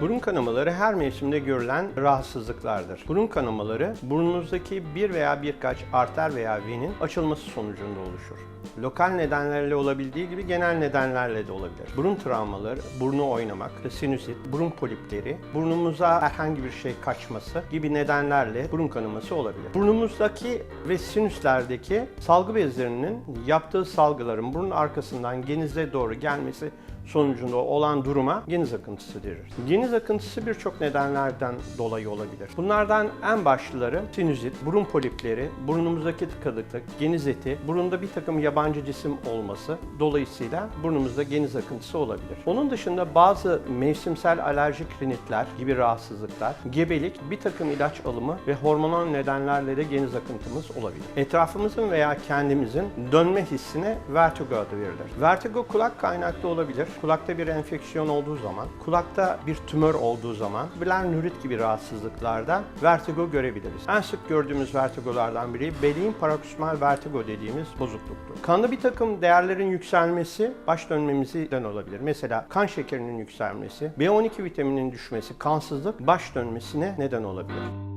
Burun kanamaları her mevsimde görülen rahatsızlıklardır. Burun kanamaları burnunuzdaki bir veya birkaç arter veya venin açılması sonucunda oluşur. Lokal nedenlerle olabildiği gibi genel nedenlerle de olabilir. Burun travmaları, burnu oynamak, sinüzit, burun polipleri, burnumuza herhangi bir şey kaçması gibi nedenlerle burun kanaması olabilir. Burnumuzdaki ve sinüslerdeki salgı bezlerinin yaptığı salgıların burun arkasından genize doğru gelmesi sonucunda olan duruma geniz akıntısı denir. Geniz akıntısı birçok nedenlerden dolayı olabilir. Bunlardan en başlıları sinüzit, burun polipleri, burnumuzdaki tıkanıklık, geniz eti, burunda bir takım yabancı cisim olması dolayısıyla burnumuzda geniz akıntısı olabilir. Onun dışında bazı mevsimsel alerjik rinitler gibi rahatsızlıklar, gebelik, bir takım ilaç alımı ve hormonal nedenlerle de geniz akıntımız olabilir. Etrafımızın veya kendimizin dönme hissine vertigo adı verilir. Vertigo kulak kaynaklı olabilir. Kulakta bir enfeksiyon olduğu zaman, kulakta bir tümör olduğu zaman, bilen nürit gibi rahatsızlıklarda vertigo görebiliriz. En sık gördüğümüz vertigolardan biri beliğin paroksismal vertigo dediğimiz bozukluktur. Kanda bir takım değerlerin yükselmesi baş dönmemizi neden olabilir. Mesela kan şekerinin yükselmesi, B12 vitamininin düşmesi, kansızlık baş dönmesine neden olabilir.